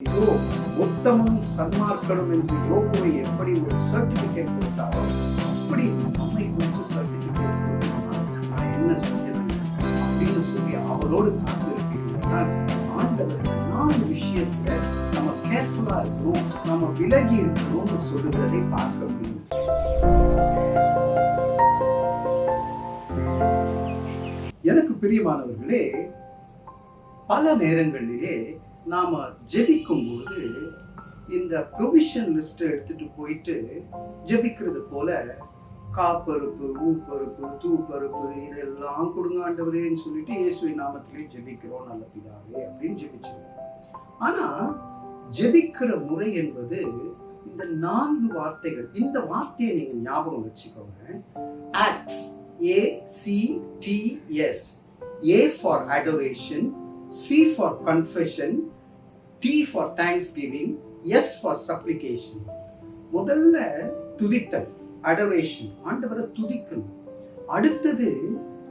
இதோ உத்தமம் சன்மார்க்கணும் என்று யோகுவை எப்படி ஒரு சர்டிபிகேட் கொடுத்தாரோ அப்படி நம்மை குறித்து சர்டிபிகேட் நான் என்ன செய்யணும் அப்படின்னு சொல்லி அவரோடு காத்து காத்திருப்பீங்கன்னா ஆண்டவர் நாலு விஷயத்துல நம்ம கேர்ஃபுல்லா இருக்கணும் நம்ம விலகி இருக்கணும்னு சொல்லுகிறதை பார்க்க முடியும். எனக்கு பிரியமானவர்களே பல நேரங்களிலே நாம ஜெபிக்கும் பொழுது இந்த ப்ரொவிஷன் லிஸ்ட்டை எடுத்துட்டு போயிட்டு ஜெபிக்கிறது போல காப்பருப்பு ஊப்பருப்பு தூப்பருப்பு இதெல்லாம் கொடுங்க ஆண்டவரேன்னு சொல்லிட்டு இயேசுவின் நாமத்திலே ஜெபிக்கிறோம் நல்ல பிதாவே அப்படின்னு ஜெபிச்சிருக்கோம் ஆனா ஜெபிக்கிற முறை என்பது இந்த நான்கு வார்த்தைகள் இந்த வார்த்தையை நீங்க ஞாபகம் வச்சுக்கோங்க. ACTS A C T S A for adoration C for confession T for thanksgiving S for supplication முதல்ல துதித்தல் அடரேஷன் ஆண்டவரை துதிக்கணும். அடுத்தது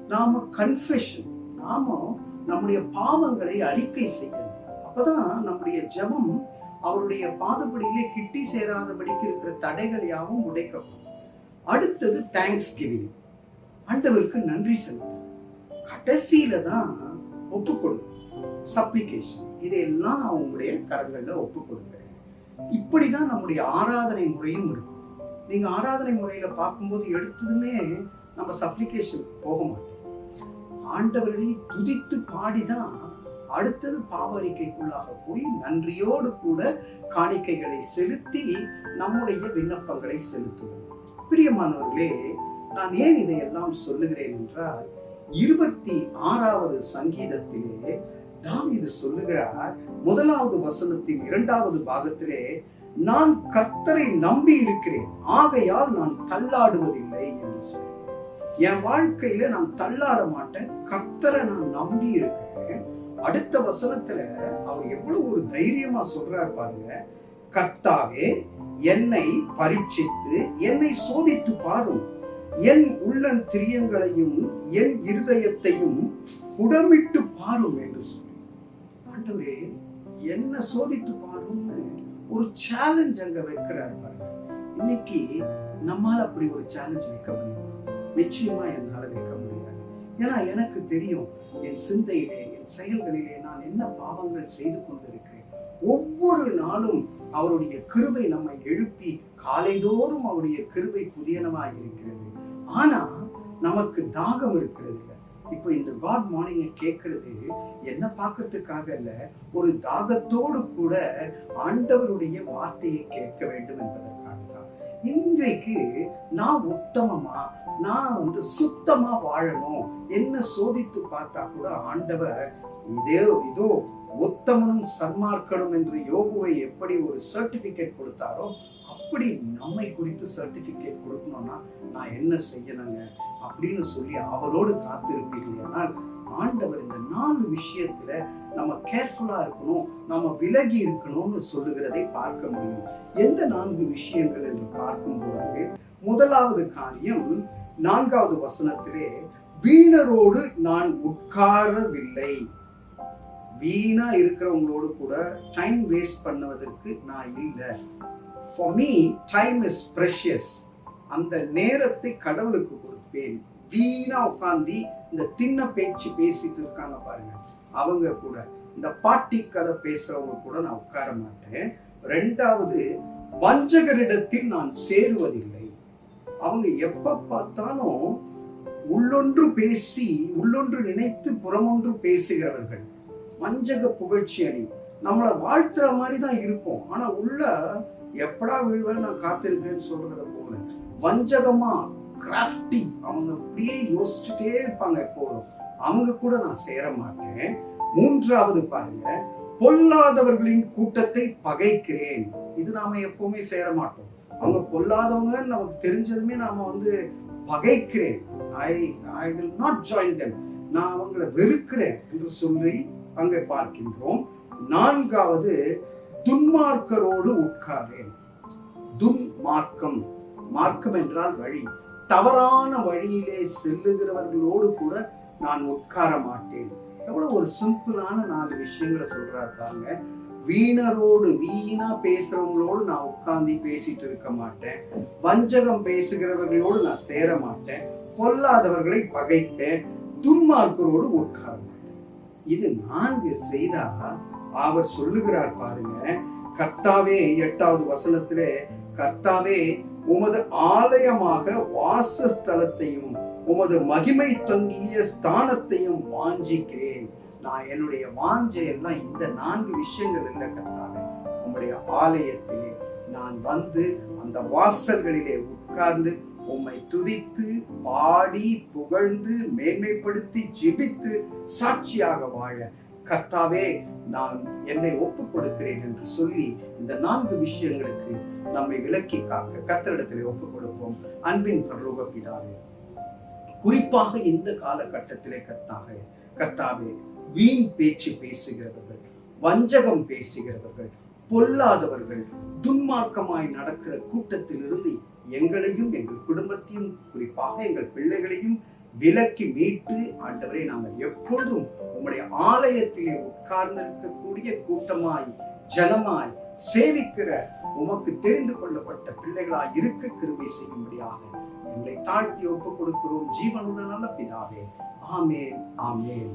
நாம கன்ஃபெஷன் நாம நம்முடைய பாவங்களை அறிக்கை செய்யணும். அப்பதான் நம்முடைய ஜெபம் அவருடைய பாதப்படியிலே கிட்டி சேராதபடிக்கு இருக்கிற தடைகள் யாவும் உடைக்கப்படும். அடுத்தது தேங்க்ஸ் கிவிங் ஆண்டவருக்கு நன்றி செலுத்தணும். கடைசியில தான் ஒப்புக்கொடுக்கணும் சப்ளிகேஷன் இதையெல்லாம் நான் உங்களுடைய கரங்களில் ஒப்பு கொடுக்குறேன் இப்படிதான் நம்முடைய ஆராதனை முறையும் இருக்கும். நீங்க ஆராதனை முறையில பார்க்கும்போது எடுத்ததுமே நம்ம சப்ளிகேஷன் போக மாட்டோம். ஆண்டவர்களை துதித்து பாடிதான் அடுத்தது பாவரிக்கைக்குள்ளாக போய் நன்றியோடு கூட காணிக்கைகளை செலுத்தி நம்முடைய விண்ணப்பங்களை செலுத்துவோம். பிரியமானவர்களே நான் ஏன் இதையெல்லாம் சொல்லுகிறேன் என்றால் இருபத்தி ஆறாவது சங்கீதத்திலே தாவீது சொல்லுகிறார் முதலாவது வசனத்தின் இரண்டாவது பாகத்திலே நான் கர்த்தரை நம்பி இருக்கிறேன் ஆகையால் நான் தள்ளாடுவதில்லை என்று சொல்லி. என் வாழ்க்கையில நான் தள்ளாட மாட்டேன் கர்த்தரை நான் நம்பி இருக்கிறேன் அடுத்த வசனத்துல அவர் எவ்வளவு ஒரு தைரியமா சொல்றார் பாருங்க. கர்த்தாவே என்னை பரீட்சித்து என்னை சோதித்து பாரும். என் உள்ளந்திரியங்களையும் என் இருதயத்தையும் புடமிட்டு பாரும் என்று சொல்லி. ஆண்டவரே என்ன சோதித்து பாருன்னு ஒரு சேலஞ்ச் அங்க வைக்கிறார் பாருங்க. இன்னைக்கு நம்மால அப்படி ஒரு சேலஞ்ச் வைக்க முடியுமா? நிச்சயமா என்னால வைக்க முடியாது. ஏன்னா எனக்கு தெரியும் என் சிந்தையிலே என் செயல்களிலே நான் என்ன பாவங்கள் செய்து கொண்டிருக்கிறேன். ஒவ்வொரு நாளும் அவருடைய கிருபை நம்மை எழுப்பி காலைதோறும் அவருடைய கிருபை புதியனவாய் இருக்கிறது. ஆனா நமக்கு தாகம் இருக்கிறது இல்லை இப்போ இந்த காட் மார்னிங்கை கேட்கறது என்ன பார்க்கறதுக்காக இல்ல ஒரு தாகத்தோடு கூட ஆண்டவருடைய வார்த்தையை கேட்க வேண்டும் என்பதற்காக தான் இன்றைக்கு நான் உத்தமமா? நான் வந்து சுத்தமா வாழணும் என்ன சோதித்து பார்த்தா கூட ஆண்டவர் இதே இதோ உத்தமனும் சன்மார்க்கனும் என்று யோகுவை எப்படி ஒரு சர்டிபிகேட் கொடுத்தாரோ அப்படி நம்மை குறித்து சர்டிபிகேட் கொடுக்கணும்னா நான் என்ன செய்யணுங்க? அப்படின்னு சொல்லி அவரோடு காத்திருப்பீர்களானால் ஆண்டவர் இந்த நாலு விஷயத்துல நம்ம கேர்ஃபுல்லா இருக்கணும் நம்ம விலகி இருக்கணும்னு சொல்லுகிறதை பார்க்க முடியும். எந்த நான்கு விஷயங்கள் என்று பார்க்கும்போது முதலாவது காரியம் நான்காவது வசனத்திலே வீணரோடு நான் உட்காரவில்லை. வீணா இருக்கிறவங்களோடு கூட டைம் வேஸ்ட் பண்ணுவதற்கு நான் இல்லை. For me time is precious அந்த நேரத்தை கடவுளுக்கு கொடுப்பேன் வீணா உட்காந்து இந்த தின்ன பேச்சு பேசிட்டு இருக்காங்க பாருங்க. அவங்க கூட இந்த பாட்டி கதை பேசுறவங்க கூட நான் உட்கார மாட்டேன். ரெண்டாவது வஞ்சகரிடத்தில் நான் சேருவதில்லை. அவங்க எப்ப பார்த்தாலும் உள்ளொன்று பேசி உள்ளொன்று நினைத்து புறமொன்று பேசுகிறவர்கள். வஞ்சக புகழ்ச்சி அணி. நம்மளை வாழ்த்துற மாதிரி தான் இருக்கும். ஆனா உள்ள எப்படா விழுவேன் நான் காத்திருக்கேன்னு சொல்றத போல வஞ்சகமா கிராஃப்டி அவங்க அப்படியே யோசிச்சுட்டே இருப்பாங்க எப்போதும். அவங்க கூட நான் சேர மாட்டேன். மூன்றாவது பாருங்க பொல்லாதவர்களின் கூட்டத்தை பகைக்கிறேன். இது நாம எப்பவுமே சேர மாட்டோம். அவங்க பொல்லாதவங்க நமக்கு தெரிஞ்சதுமே நாம வந்து பகைக்கிறேன். I I will not join them நான் அவங்கள வெறுக்கிறேன் என்று சொல்லி அங்கே பார்க்கின்றோம். நான்காவது துன்மார்க்கரோடு உட்காரேன். துன்மார்க்கம். மார்க்கம் என்றால் வழி. தவறான வழியிலே செல்லுகிறவர்களோடு கூட நான் உட்கார மாட்டேன். எவ்வளவு ஒரு சிம்பிளான நாலு விஷயங்களை சொல்றாரு பாருங்க. வீணரோடு வீணா பேசுறவங்களோடு நான் உட்கார்ந்து பேசிட்டு இருக்க மாட்டேன். வஞ்சகம் பேசுகிறவர்களோடு நான் சேர மாட்டேன். பொல்லாதவர்களை பகைப்பேன். துன்மார்க்கரோடு உட்கார மாட்டேன். இது நான்கு செய்தா அவர் சொல்லுகிறார் பாருங்க. கர்த்தாவே எட்டாவது வசனத்திலே கர்த்தாவே உமது ஆலயமாக வாசஸ்தலத்தையும் உமது மகிமை தொங்கிய ஸ்தானத்தையும் வாஞ்சிக்கிறேன். நான் என்னுடைய வாஞ்சை எல்லாம் இந்த நான்கு விஷயங்கள் இல்லை கத்தாவே உம்முடைய ஆலயத்திலே நான் வந்து அந்த வாசல்களிலே உட்கார்ந்து உம்மை துதித்து பாடி புகழ்ந்து மேன்மைப்படுத்தி ஜெபித்து சாட்சியாக வாழ. கர்த்தாவே நான் என்னை ஒப்பு கொடுக்கிறேன் என்று சொல்லி இந்த நான்கு விஷயங்களுக்கு நம்மை விலக்கி காக்க கர்த்தரிடத்தில் ஒப்பு கொடுப்போம் அன்பின் பரலோக பிதாவே குறிப்பாக இந்த காலகட்டத்திலே கர்த்தாக கர்த்தாவே வீண் பேச்சு பேசுகிறவர்கள் வஞ்சகம் பேசுகிறவர்கள் பொல்லாதவர்கள் துன்மார்க்கமாய் நடக்கிற கூட்டத்திலிருந்து எங்களையும் எங்கள் குடும்பத்தையும் குறிப்பாக எங்கள் பிள்ளைகளையும் விலக்கி மீட்டு ஆண்டவரை நாங்கள் எப்பொழுதும் உம்முடைய ஆலயத்திலே உட்கார்ந்திருக்கக்கூடிய கூட்டமாய் ஜனமாய் சேவிக்கிற உமக்கு தெரிந்து கொள்ளப்பட்ட பிள்ளைகளாய் இருக்க கிருபை செய்யும்படியாக எங்களை தாழ்த்தி ஒப்புக் கொடுக்கிறோம். ஜீவனுள்ள நல்ல பிதாவே. ஆமேன் ஆமேன்.